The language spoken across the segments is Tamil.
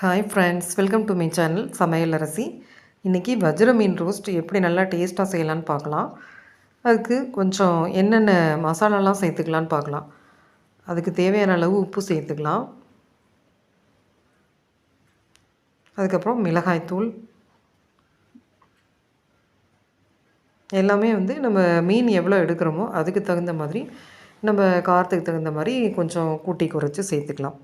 Hi friends welcome to my channel Samayal Arasi இன்றைக்கி வஜ்ர மீன் ரோஸ்ட் எப்படி நல்லா டேஸ்ட்டாக செய்யலான்னு பார்க்கலாம். அதுக்கு கொஞ்சம் என்னென்ன மசாலாலாம் சேர்த்துக்கலான்னு பார்க்கலாம். அதுக்கு தேவையான அளவு உப்பு சேர்த்துக்கலாம். அதுக்கப்புறம் மிளகாய்த்தூள் எல்லாமே வந்து நம்ம மீன் எவ்வளோ எடுக்கிறோமோ அதுக்கு தகுந்த மாதிரி நம்ம காரத்துக்கு தகுந்த மாதிரி கொஞ்சம் கூட்டி குறைச்சி சேர்த்துக்கலாம்.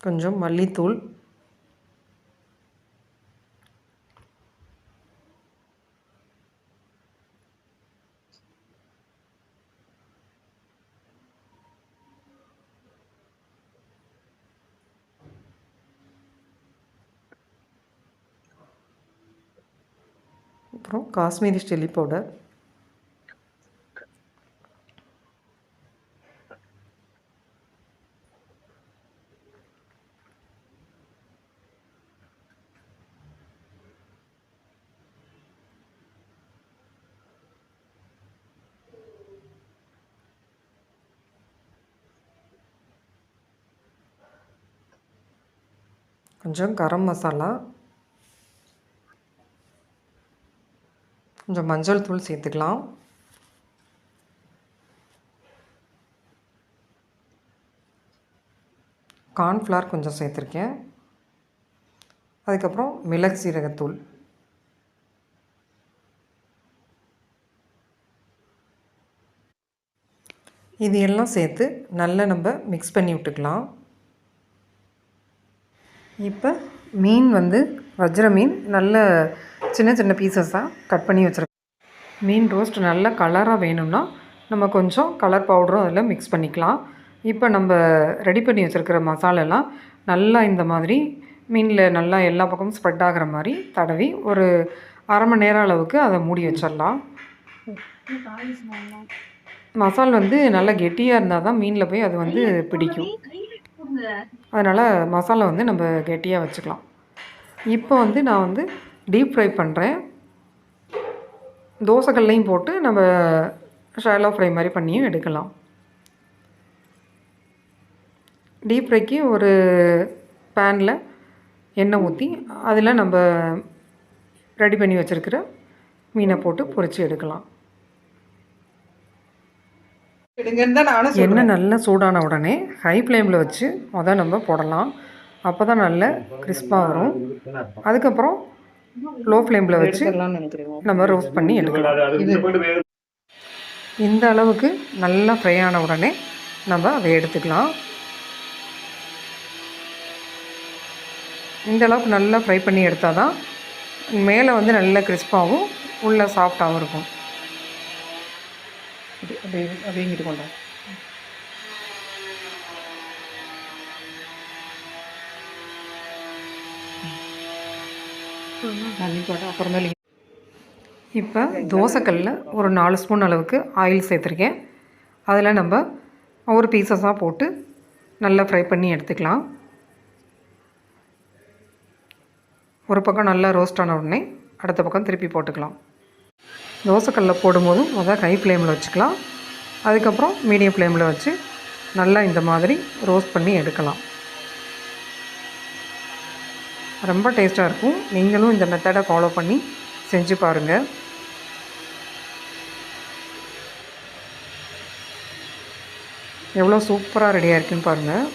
கொஞ்சம் மல்லித்தூள். அப்புறம் காஷ்மீரி சில்லி பவுடர். கொஞ்சம் கரம் மசாலா கொஞ்சம் மஞ்சள் தூள் சேர்த்துக்கலாம். கார்ன்ஃப்ளவர் கொஞ்சம் சேர்த்துருக்கேன். அதுக்கப்புறம் மிளகு சீரகத்தூள் இது எல்லாம் சேர்த்து நல்லா நம்ம மிக்ஸ் பண்ணி விட்டுக்கலாம். இப்போ மீன் வந்து வஜ்ர மீன் நல்ல சின்ன சின்ன பீசஸாக கட் பண்ணி வச்சுருக்கேன் மீன் ரோஸ்ட் நல்ல கலராக வேணும்னா நம்ம கொஞ்சம் கலர் பவுடரும் அதில் மிக்ஸ் பண்ணிக்கலாம். இப்போ நம்ம ரெடி பண்ணி வச்சுருக்கிற மசாலெல்லாம் நல்லா இந்த மாதிரி மீனில் நல்லா எல்லா பக்கமும் ஸ்ப்ரெட் ஆகிற மாதிரி தடவி ஒரு அரை மணி நேரம் அளவுக்கு அதை மூடி வச்சிடலாம். மசால் வந்து நல்லா கெட்டியாக இருந்தால் தான் மீனில் போய் அது வந்து பிடிக்கும். அதனால் மசாலா வந்து நம்ம கெட்டியாக வச்சுக்கலாம். இப்போ வந்து நான் வந்து டீப் ஃப்ரை பண்ணுறேன் தோசைகள்லையும் போட்டு நம்ம ஷாலோ ஃப்ரை மாதிரி பண்ணியும் எடுக்கலாம். டீப் ஃப்ரைக்கு ஒரு பேனில் எண்ணெய் ஊற்றி அதில் நம்ம ரெடி பண்ணி வச்சுருக்கிற மீனை போட்டு பொரித்து எடுக்கலாம். எண்ணெய் நல்லா சூடான உடனே ஹை ஃப்ளேமில் வச்சு மொதல் நம்ம போடலாம். அப்போ தான் நல்ல கிறிஸ்பாக வரும். அதுக்கப்புறம் லோ ஃப்ளேமில் வச்சு நம்ம ரோஸ்ட் பண்ணி எடுக்கலாம். இந்த அளவுக்கு நல்லா ஃப்ரை ஆன உடனே நம்ம அதை எடுத்துக்கலாம். இந்த அளவுக்கு நல்லா ஃப்ரை பண்ணி எடுத்தால் தான் மேலே வந்து நல்ல கிறிஸ்பாகவும் உள்ளே சாஃப்டாகவும் இருக்கும். அப்படியே அப்படியே இங்கிட்டு கொண்டா அப்புறமேல இப்போ தோசைக்கல்லில் ஒரு நாலு ஸ்பூன் அளவுக்கு ஆயில் சேர்த்துருக்கேன். அதில் நம்ம ஒரு பீசஸாக போட்டு நல்லா ஃப்ரை பண்ணி எடுத்துக்கலாம். ஒரு பக்கம் நல்லா ரோஸ்ட் ஆன உடனே அடுத்த பக்கம் திருப்பி போட்டுக்கலாம். தோசைக்கல்லில் போடும்போதும் முதல் கை ஃப்ளேமில் வச்சுக்கலாம். அதுக்கப்புறம் மீடியம் ஃப்ளேமில் வச்சு நல்லா இந்த மாதிரி ரோஸ்ட் பண்ணி எடுக்கலாம். ரொம்ப டேஸ்ட்டாக இருக்கும். நீங்களும் இந்த மெத்தடை ஃபாலோ பண்ணி செஞ்சு பாருங்கள் எவ்வளோ சூப்பராக ரெடியாக இருக்குன்னு பாருங்கள்